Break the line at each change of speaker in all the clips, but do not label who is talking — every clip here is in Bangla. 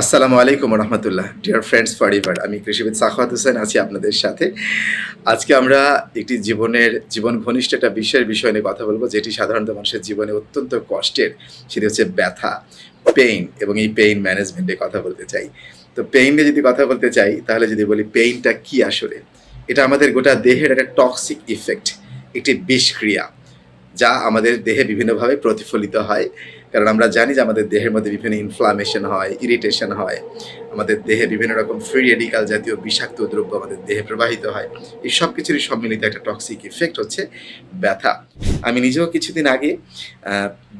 আসসালামু আলাইকুম রহমতুল্লাহ। ডিয়ার ফ্রেন্ডস ফর ইভার আমি কৃষিবিদ সাখাওয়াত হোসেন, আছি আপনাদের সাথে। আজকে আমরা একটি জীবনের, জীবন ঘনিষ্ঠ একটা বিষয়ের বিষয় নিয়ে কথা বলব, যেটি সাধারণত মানুষের জীবনে অত্যন্ত কষ্টের, সেটি হচ্ছে ব্যথা পেইন এবং এই পেইন ম্যানেজমেন্টে কথা বলতে চাই। তো পেইন নিয়ে যদি কথা বলতে চাই, তাহলে যদি বলি পেইনটা কি আসলে? এটা আমাদের গোটা দেহের একটা টক্সিক ইফেক্ট একটি বিষক্রিয়া, যা আমাদের দেহে বিভিন্নভাবে প্রতিফলিত হয়। কারণ আমরা জানি যে আমাদের দেহের মধ্যে বিভিন্ন ইনফ্লামেশন হয় ইরিটেশন হয়, আমাদের দেহে বিভিন্ন রকম ফ্রি রেডিকাল জাতীয় বিষাক্ত দ্রব্য আমাদের দেহে প্রবাহিত হয়। এই সব কিছুরই সম্মিলিত একটা টক্সিক ইফেক্ট হচ্ছে ব্যথা। আমি নিজেও কিছুদিন আগে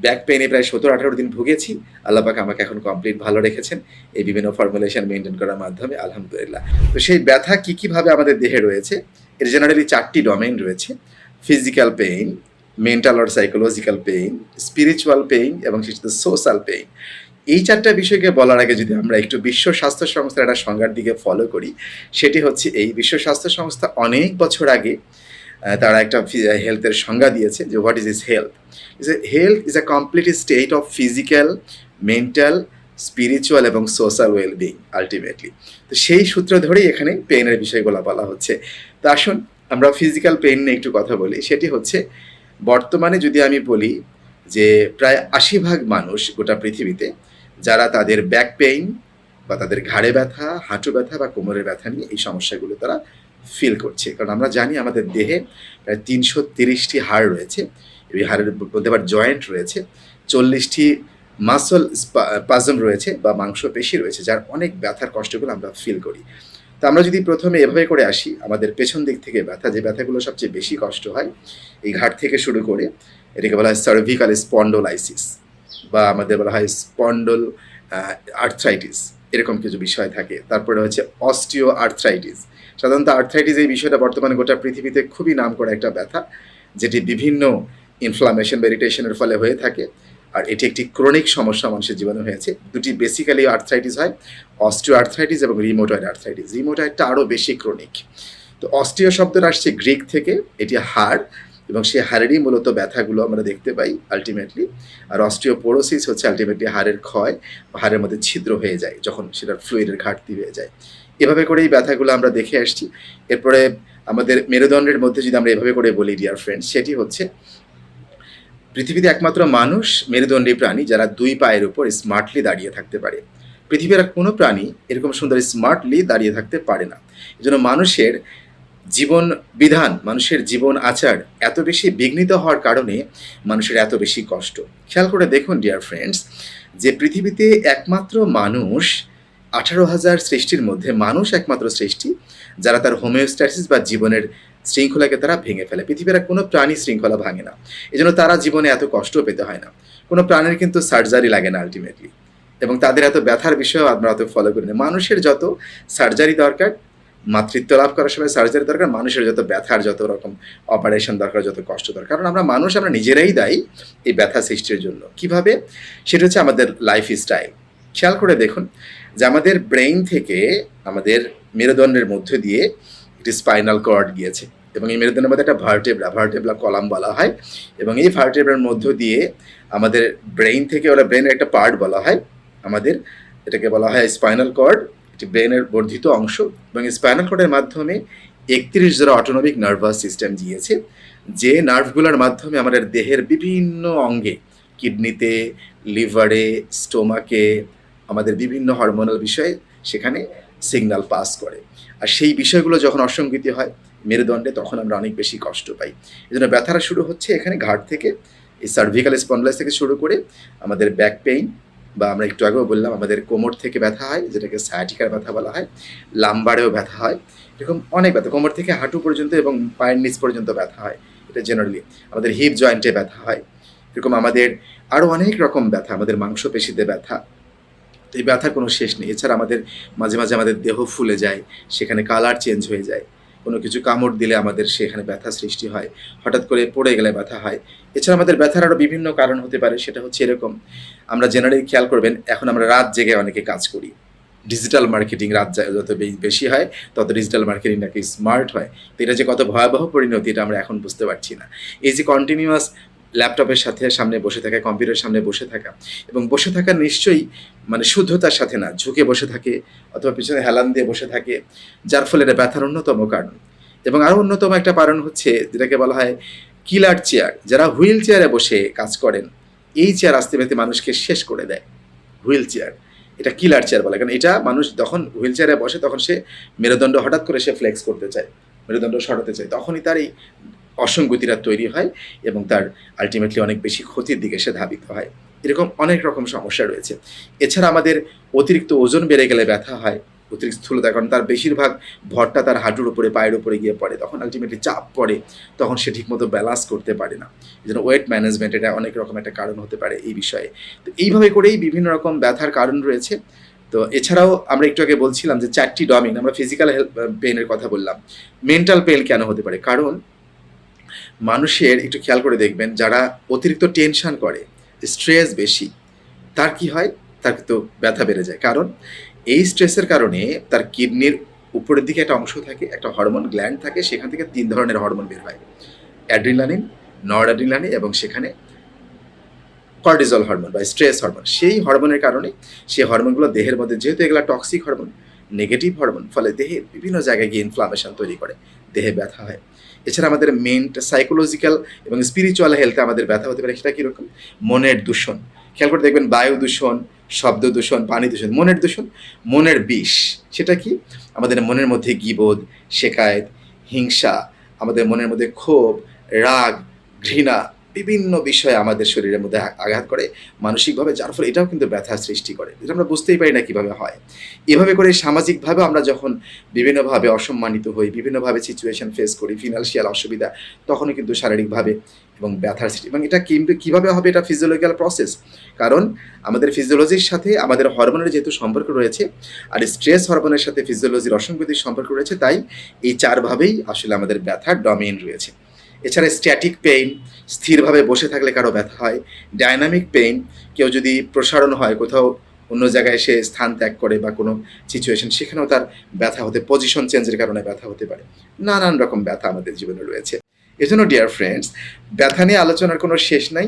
ব্যাক পেইনে প্রায় সতেরো আঠারো দিন ভুগেছি। আল্লাহ পাক আমাকে এখন কমপ্লিট ভালো রেখেছেন। এই বিভিন্ন ফর্মুলেশন মেনটেন করার মাধ্যমে, আলহামদুলিল্লাহ। তো সেই ব্যথা কী কীভাবে আমাদের দেহে রয়েছে? এর জেনারেলি চারটি ডোমেইন রয়েছে। Physical pain mental or psychological pain spiritual pain এবং সেটা সোশ্যাল পেইন এই চারটা বিষয়কে বলার আগে যদি আমরা একটু বিশ্ব স্বাস্থ্য সংস্থার একটা সংজ্ঞার দিকে ফলো করি, সেটি হচ্ছে এই বিশ্ব স্বাস্থ্য সংস্থা অনেক বছর আগে তারা একটা হেলথের সংজ্ঞা দিয়েছে যে what is is health is a health is a complete state of physical mental spiritual এবং সোশ্যাল ওয়েলবিং আলটিমেটলি তো সেই সূত্র ধরেই এখানে পেইনের বিষয়গুলো বলা হচ্ছে। তো আসুন, আমরা ফিজিক্যাল পেইন নিয়ে একটু কথা বলি। সেটি হচ্ছে বর্তমানে যদি আমি বলি যে প্রায় আশি ভাগ মানুষ গোটা পৃথিবীতে যারা তাদের ব্যাক পেইন বা তাদের ঘাড়ে ব্যথা, হাঁটু ব্যথা বা কোমরের ব্যথা নিয়ে এই সমস্যাগুলো তারা ফিল করছে। কারণ আমরা জানি আমাদের দেহে প্রায় তিনশো তিরিশটি হাড় রয়েছে। এই হাড়ের মধ্যে আবার জয়েন্ট রয়েছে। চল্লিশটি মাসল পাজম রয়েছে বা মাংসপেশি রয়েছে, যার অনেক ব্যথার কষ্টগুলো আমরা ফিল করি। তো আমরা যদি প্রথমে এভাবে করে আসি, আমাদের পেছন দিক থেকে ব্যথা, যে ব্যথাগুলো সবচেয়ে বেশি কষ্ট হয়, এই ঘাট থেকে শুরু করে এটাকে বলা হয় সার্ভিকাল স্পন্ডোলাইসিস বা আমাদের বলা হয় স্পন্ডল আর্থ্রাইটিস এরকম কিছু বিষয় থাকে। তারপরে হচ্ছে অস্টিও আর্থ্রাইটিস সাধারণত আর্থ্রাইটিস এই বিষয়টা বর্তমানে গোটা পৃথিবীতে খুবই নাম করা একটা ব্যথা, যেটি বিভিন্ন ইনফ্লামেশন বা ইরিটেশনের ফলে হয়ে থাকে। আর এটি একটি ক্রনিক সমস্যা মানুষের জীবনে হয়েছে। দুটি বেসিক্যালি আর্থ্রাইটিস হয় অস্টিও আর্থ্রাইটিস এবং রিমোটয়েড আর্থ্রাইটিস রিমোটয়েডটা আরও বেশি ক্রনিক তো অস্টিও শব্দটা আসছে গ্রিক থেকে, এটি হাড় এবং সেই হাড়েরই মূলত ব্যথাগুলো আমরা দেখতে পাই আলটিমেটলি আর অস্টিওপোরোসিস হচ্ছে আলটিমেটলি হাড়ের ক্ষয়, হাড়ের মধ্যে ছিদ্র হয়ে যায় যখন সেটার ফ্লুইডের ঘাটতি হয়ে যায়। এভাবে করে এই ব্যথাগুলো আমরা দেখে আসছি। এরপরে আমাদের মেরুদণ্ডের মধ্যে যদি আমরা এভাবে করে বলি ডিয়ার ফ্রেন্ড সেটি হচ্ছে পৃথিবীতে একমাত্র মানুষ, মেরুদণ্ডী প্রাণী, যারা দুই পায়ের উপর স্মার্টলি দাঁড়িয়ে থাকতে পারে। পৃথিবীর আর কোনো প্রাণী এরকম সুন্দর স্মার্টলি দাঁড়িয়ে থাকতে পারে না। এজন্য মানুষের জীবন বিধান, মানুষের জীবন আচার এত বেশি বিঘ্নিত হওয়ার কারণে মানুষের এত বেশি কষ্ট। খেয়াল করে দেখুন ডিয়ার ফ্রেন্ডস যে পৃথিবীতে একমাত্র মানুষ আঠারো হাজার সৃষ্টির মধ্যে মানুষ একমাত্র সৃষ্টি, যারা তার হোমিওস্ট্যাসিস বা জীবনের শৃঙ্খলাকে তারা ভেঙে ফেলে। পৃথিবীর কোনো প্রাণী শৃঙ্খলা ভাঙে না। এজন্য তারা জীবনে এত কষ্ট পেতে হয় না। কোনো প্রাণীর কিন্তু সার্জারি লাগে না আলটিমেটলি এবং তাদের এত ব্যথার বিষয়েও আমরা অত ফলো করি না। মানুষের যত সার্জারি দরকার, মাতৃত্ব লাভ করার সময় সার্জারি দরকার, মানুষের যত ব্যথার যত রকম অপারেশন দরকার, যত কষ্ট দরকার। কারণ আমরা মানুষ, আমরা নিজেরাই দায়ী এই ব্যথা সৃষ্টির জন্য। কীভাবে? সেটা হচ্ছে আমাদের লাইফ স্টাইল খেয়াল করে দেখুন যে আমাদের ব্রেইন থেকে আমাদের মেরুদণ্ডের মধ্যে দিয়ে একটি স্পাইনাল কর্ড গিয়েছে। এবং এই মেরুদণ্ডের মধ্যে একটা ভার্টেবরা ভার্টেবলা কলাম বলা হয়। এবং এই ভার্টেবরার মধ্য দিয়ে আমাদের ব্রেইন থেকে ওরা ব্রেনের একটা পার্ট বলা হয়। আমাদের এটাকে বলা হয় স্পাইনাল কর্ড এটি ব্রেনের বর্ধিত অংশ। এবং স্পাইনাল কর্ডের মাধ্যমে একত্রিশ জোড়া অটোনমিক নার্ভাস সিস্টেম দিয়েছে, যে নার্ভগুলোর মাধ্যমে আমাদের দেহের বিভিন্ন অঙ্গে কিডনিতে লিভারে স্টোমাকে আমাদের বিভিন্ন হরমোনাল বিষয়ে সেখানে সিগন্যাল পাস করে। আর সেই বিষয়গুলো যখন অসঙ্গতি হয় মেরুদণ্ডে তখন আমরা অনেক বেশি কষ্ট পাই। এই জন্য ব্যথাটা শুরু হচ্ছে এখানে ঘাট থেকে, এই সার্ভিক্যাল স্পন্ডলাইস থেকে শুরু করে আমাদের ব্যাক পেইন বা আমরা একটু আগেও বললাম আমাদের কোমর থেকে ব্যথা হয়, যেটাকে সায়াটিকার ব্যথা বলা হয় লাম্বারেও ব্যথা হয়, এরকম অনেক ব্যথা, কোমর থেকে হাঁটু পর্যন্ত এবং পায়ের নিচ পর্যন্ত ব্যথা হয়, এটা জেনারেলি আমাদের হিপ জয়েন্টে ব্যথা হয়, এরকম আমাদের আরও অনেক রকম ব্যথা, আমাদের মাংসপেশিতে ব্যথা তো এই ব্যথার কোনো শেষ নেই। এছাড়া আমাদের মাঝে মাঝে আমাদের দেহ ফুলে যায়, সেখানে কালার চেঞ্জ হয়ে যায় কোনো কিছু কামড় দিলে আমাদের সেখানে ব্যথা সৃষ্টি হয়, হঠাৎ করে পড়ে গেলে ব্যথা হয়। এছাড়া আমাদের ব্যথার আরও বিভিন্ন কারণ হতে পারে, সেটা হচ্ছে এরকম। আমরা জেনারেলি খেয়াল করবেন, এখন আমরা রাত জেগে অনেকে কাজ করি। ডিজিটাল মার্কেটিং রাত যত বেশি হয়, তত ডিজিটাল মার্কেটিং নাকি স্মার্ট হয়। তো এটা যে কত ভয়াবহ পরিণতি, এটা আমরা এখন বুঝতে পারছি না। এই যে কন্টিনিউয়াস ল্যাপটপের সাথে সামনে বসে থাকা, কম্পিউটারের সামনে বসে থাকা এবং বসে থাকা নিশ্চয়ই মানে শুদ্ধতার সাথে না, ঝুঁকে বসে থাকে অথবা পিছনে হেলান দিয়ে বসে থাকে, যার ফলে এটা ব্যথার অন্যতম কারণ। এবং আরও অন্যতম একটা কারণ হচ্ছে যেটাকে বলা হয় কিলার চেয়ার। যারা হুইল চেয়ারে বসে কাজ করেন, এই চেয়ার আস্তে আস্তে মানুষকে শেষ করে দেয়, হুইল চেয়ার। এটা কিলার চেয়ার বলে, কারণ এটা মানুষ যখন হুইল চেয়ারে বসে তখন সে মেরুদণ্ড হঠাৎ করে সে ফ্লেক্স করতে চায়, মেরুদণ্ড সরাতে চায়। তখনই তার এই অসঙ্গতিটা তৈরি হয় এবং তার আলটিমেটলি অনেক বেশি ক্ষতির দিকে সে ধাবিত হয়। এরকম অনেক রকম সমস্যা রয়েছে। এছাড়া আমাদের অতিরিক্ত ওজন বেড়ে গেলে ব্যথা হয়, অতিরিক্ত স্থূলতা, কারণ তার বেশিরভাগ ভরটা তার হাঁটুর উপরে, পায়ের উপরে গিয়ে পড়ে। তখন আলটিমেটলি চাপ পড়ে, তখন সে ঠিকমতো ব্যালান্স করতে পারে না। এই জন্য ওয়েট ম্যানেজমেন্ট এটা অনেক রকম একটা কারণ হতে পারে এই বিষয়ে। তো এইভাবে করেই বিভিন্ন রকম ব্যথার কারণ রয়েছে। তো এছাড়াও আমরা একটু আগে বলছিলাম যে চারটি ডমিন আমরা ফিজিক্যাল হেলথ পেনের কথা বললাম। মেন্টাল পেইন কেন হতে পারে? কারণ মানুষের একটু খেয়াল করে দেখবেন যারা অতিরিক্ত টেনশন করে স্ট্রেস বেশি, তার কি হয়? তার কিন্তু ব্যথা বেড়ে যায়। কারণ এই স্ট্রেসের কারণে তার কিডনির উপরের দিকে একটা অংশ থাকে, একটা হরমোন গ্ল্যান্ড থাকে, সেখান থেকে তিন ধরনের হরমোন বের হয়। অ্যাড্রিনালিন নর অ্যাড্রিনালিন এবং সেখানে কর্টিজল হরমোন বা স্ট্রেস হরমোন সেই হরমোনের কারণে সেই হরমোনগুলো দেহের মধ্যে যেহেতু এগুলো টক্সিক হরমোন নেগেটিভ হরমোন ফলে দেহে বিভিন্ন জায়গায় গিয়ে ইনফ্লামেশন তৈরি করে, দেহে ব্যথা হয়। এছাড়া আমাদের মেন্ট সাইকোলজিক্যাল এবং স্পিরিচুয়াল হেলথে আমাদের ব্যথা হতে পারে, সেটা কীরকম? মনের দূষণ। খেয়াল করে দেখবেন বায়ু দূষণ, শব্দ দূষণ, পানি দূষণ, মনের দূষণ, মনের বিষ, সেটা কি? আমাদের মনের মধ্যে গিবোধ শেকায়ত হিংসা, আমাদের মনের মধ্যে ক্ষোভ, রাগ, ঘৃণা বিভিন্ন বিষয়ে আমাদের শরীরের মধ্যে আঘাত করে মানসিকভাবে, যার ফলে এটাও কিন্তু ব্যথা সৃষ্টি করে। এটা আমরা বুঝতেই পারি না কীভাবে হয়। এভাবে করে সামাজিকভাবে আমরা যখন বিভিন্নভাবে অসম্মানিত হই, বিভিন্নভাবে সিচুয়েশন ফেস করি ফিনান্সিয়াল অসুবিধা, তখনও কিন্তু শারীরিকভাবে এবং ব্যথার সৃষ্টি, এবং এটা কিন্তু কীভাবে হবে এটা ফিজিওলজিক্যাল প্রসেস কারণ আমাদের ফিজিওলজির সাথে আমাদের হরমোনের যেহেতু সম্পর্ক রয়েছে, আর স্ট্রেস হরমোনের সাথে ফিজিওলজির অসঙ্গতির সম্পর্ক রয়েছে, তাই এই চারভাবেই আসলে আমাদের ব্যথার ডমেইন রয়েছে। এছাড়া স্ট্যাটিক পেইন স্থিরভাবে বসে থাকলে কারও ব্যথা হয়। ডাইনামিক পেইন কেউ যদি প্রসারণ হয়, কোথাও অন্য জায়গায় সে স্থান ত্যাগ করে বা কোনো সিচুয়েশন সেখানেও তার ব্যথা হতে পজিশন চেঞ্জের কারণে ব্যথা হতে পারে। নানান রকম ব্যথা আমাদের জীবনে রয়েছে। এজন্য ডিয়ার ফ্রেন্ডস ব্যথা নিয়ে আলোচনার কোনো শেষ নাই,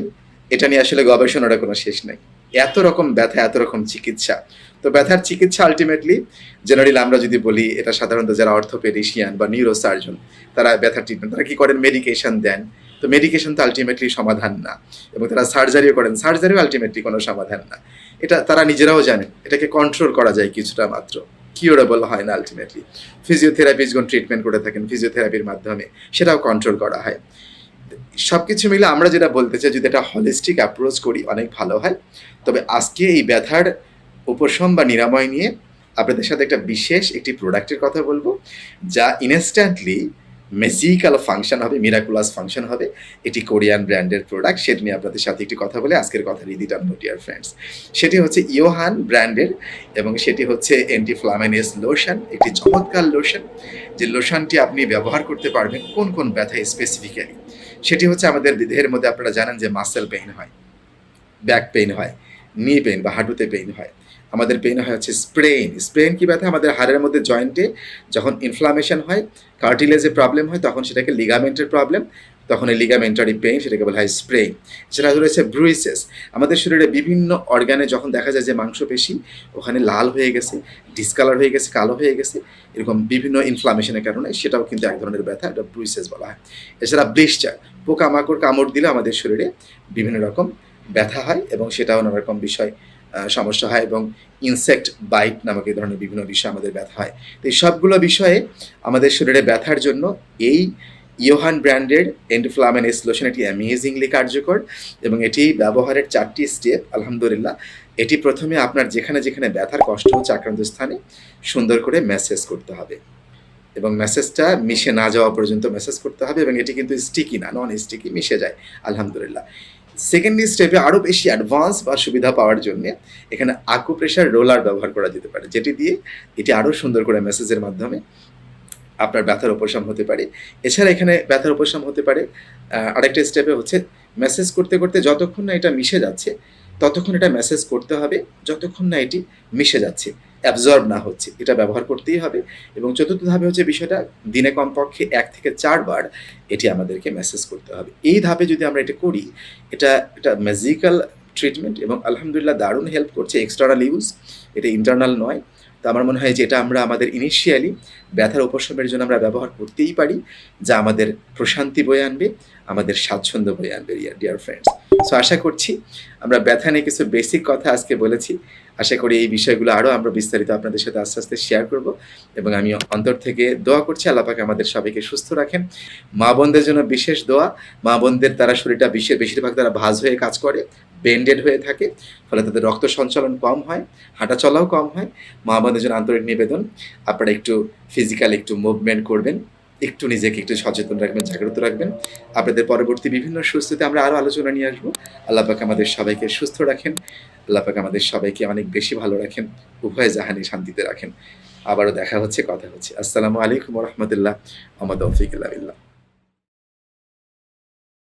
এটা নিয়ে আসলে গবেষণারও কোনো শেষ নাই। এত রকম ব্যথা এত রকম চিকিৎসা। তো ব্যথার চিকিৎসা আলটিমেটলি জেনারেল আমরা যদি বলি, এটা সাধারণত যারা অর্থোপেডিশিয়ান বা নিউরো সার্জন তারা ব্যথার ট্রিটমেন্ট তারা কি করেন? মেডিকেশন দেন। তো মেডিকেশন তো আলটিমেটলি সমাধান না। এবং তারা সার্জারিও করেন। সার্জারিও আলটিমেটলি কোনো সমাধান না। এটা তারা নিজেরাও জানেন। এটাকে কন্ট্রোল করা যায় কিছুটা মাত্র। কিউরেবল হয় না আলটিমেটলি ফিজিওথেরাপিস্টগণ ট্রিটমেন্ট করে থাকেন ফিজিওথেরাপির মাধ্যমে। সেটাও কন্ট্রোল করা হয়। সব কিছু মিলে আমরা যেটা বলতে চাই, যদি একটা হলিস্টিক অ্যাপ্রোচ করি, অনেক ভালো হয়। তবে আজকে এই ব্যথার উপশম বা নিরাময় নিয়ে আপনাদের সাথে একটা বিশেষ একটি প্রোডাক্টের কথা বলব, যা ইনস্ট্যান্টলি মেজিক্যাল ফাংশন হবে মিরাকুলাস ফাংশন হবে। এটি কোরিয়ান ব্র্যান্ডের প্রোডাক্ট সেটা নিয়ে আপনাদের সাথে একটি কথা বলে আজকের কথা রিদি টানবো ডিয়ার ফ্রেন্ডস সেটি হচ্ছে ইয়োহান ব্র্যান্ডের এবং সেটি হচ্ছে অ্যান্টি ফ্লামেনিয়াস লোশন একটি চমৎকার লোশন যে লোশনটি আপনি ব্যবহার করতে পারবেন কোন কোন ব্যথায় স্পেসিফিক্যালি সেটি হচ্ছে আমাদের দেহের মধ্যে আপনারা জানেন যে মাসেল পেইন হয় ব্যাক পেইন হয় নি পেইন বা হাঁটুতে পেইন হয়। আমাদের পেইন হয় হচ্ছে স্প্রেন স্প্রেন কী ব্যথা? আমাদের হাড়ের মধ্যে জয়েন্টে যখন ইনফ্লামেশন হয় কার্টিলেজে প্রবলেম হয়, তখন সেটাকে লিগামেন্টের প্রবলেম তখন এই লিগামেন্টারি পেইন সেটাকে বলা হয় স্প্রেন সেটা রয়েছে ব্রুইসেস আমাদের শরীরে বিভিন্ন অর্গানে যখন দেখা যায় যে মাংসপেশি, ওখানে লাল হয়ে গেছে ডিসকালার হয়ে গেছে, কালো হয়ে গেছে, এরকম বিভিন্ন ইনফ্লামেশনের কারণে সেটাও কিন্তু এক ধরনের ব্যথা, এটা ব্রুইসেস বলা হয়। এছাড়া ব্লিস্টার পোকামাকড় কামড় দিলে আমাদের শরীরে বিভিন্ন রকম ব্যথা হয় এবং সেটাও নানা রকম বিষয় সমস্যা হয় এবং ইনসেক্ট বাইট নামক এই ধরনের বিভিন্ন বিষয় আমাদের ব্যথা হয়। তো এই সবগুলো বিষয়ে আমাদের শরীরে ব্যথার জন্য এই ইয়োহান ব্র্যান্ডের এন্ডোফ্লামেন লোশন এটি অ্যামেজিংলি কার্যকর এবং এটি ব্যবহারের চারটি স্টেপ আলহামদুলিল্লাহ। এটি প্রথমে আপনার যেখানে যেখানে ব্যথার কষ্ট হচ্ছে আক্রান্ত স্থানে সুন্দর করে ম্যাসেজ করতে হবে। এবং মেসেজটা মিশে না যাওয়া পর্যন্ত মেসেজ করতে হবে এবং এটি কিন্তু স্টিকি না নন স্টিকি মিশে যায়, আলহামদুলিল্লাহ। সেকেন্ডলি স্টেপে আরও বেশি অ্যাডভান্স বা সুবিধা পাওয়ার জন্য এখানে আকুপ্রেশার রোলার ব্যবহার করা যেতে পারে, যেটি দিয়ে এটি আরও সুন্দর করে মেসেজের মাধ্যমে আপনার ব্যথার উপশম হতে পারে। এছাড়া এখানে ব্যথার উপশম হতে পারে আরেকটা স্টেপে হচ্ছে মেসেজ করতে করতে যতক্ষণ না এটা মিশে যাচ্ছে, ততক্ষণ এটা মেসেজ করতে হবে, যতক্ষণ না এটি মিশে যাচ্ছে অ্যাবজর্ব না হচ্ছে, এটা ব্যবহার করতেই হবে। এবং চতুর্থ ধাপে হচ্ছে বিষয়টা, দিনে কমপক্ষে এক থেকে চারবার এটি আমাদেরকে মেসেজ করতে হবে। এই ধাপে যদি আমরা এটা করি, এটা এটা ম্যাজিক্যাল ট্রিটমেন্ট এবং আলহামদুলিল্লাহ দারুণ হেল্প করছে এক্সটার্নাল ইউজ এটা ইন্টারনাল নয়। তো আমার মনে হয় যে এটা আমরা আমাদের ইনিশিয়ালি ব্যথার উপশমের জন্য আমরা ব্যবহার করতেই পারি, যা আমাদের প্রশান্তি বয়ে আনবে, আমাদের স্বাচ্ছন্দ্য বয়ে আনবে ডিয়ার ফ্রেন্ডস সো আশা করছি আমরা ব্যথা নিয়ে কিছু বেসিক কথা আজকে বলেছি। আশা করি এই বিষয়গুলো আরও আমরা বিস্তারিত আপনাদের সাথে আস্তে আস্তে শেয়ার করব এবং আমি অন্তর থেকে দোয়া করছি, আল্লাহ পাক আমাদের সবাইকে সুস্থ রাখেন। মা বোনদের জন্য বিশেষ দোয়া। মা বোনদের তারা শরীরটা বিশ্বের বেশিরভাগ তারা ভাজ হয়ে কাজ করে বেন্ডেড হয়ে থাকে, ফলে তাদের রক্ত সঞ্চালন কম হয় হাঁটা চলাও কম হয়। মা বোনদের জন্য আন্তরিক নিবেদন। আপনারা একটু ফিজিক্যাল একটু মুভমেন্ট করবেন, একটু নিজেকে একটু সচেতন রাখবেন, জাগ্রত রাখবেন। আপনাদের পরবর্তী বিভিন্ন সুস্থতে আমরা আরও আলোচনা নিয়ে আসব। আল্লাপাকে আমাদের সবাইকে সুস্থ রাখেন। আল্লাপাকে আমাদের সবাইকে অনেক বেশি ভালো রাখেন, উভয় জাহানি শান্তিতে রাখেন। আবারও দেখা হচ্ছে, কথা হচ্ছে। আসসালামু আলাইকুম রহমতুল্লাহ। আমাদ তৌফিক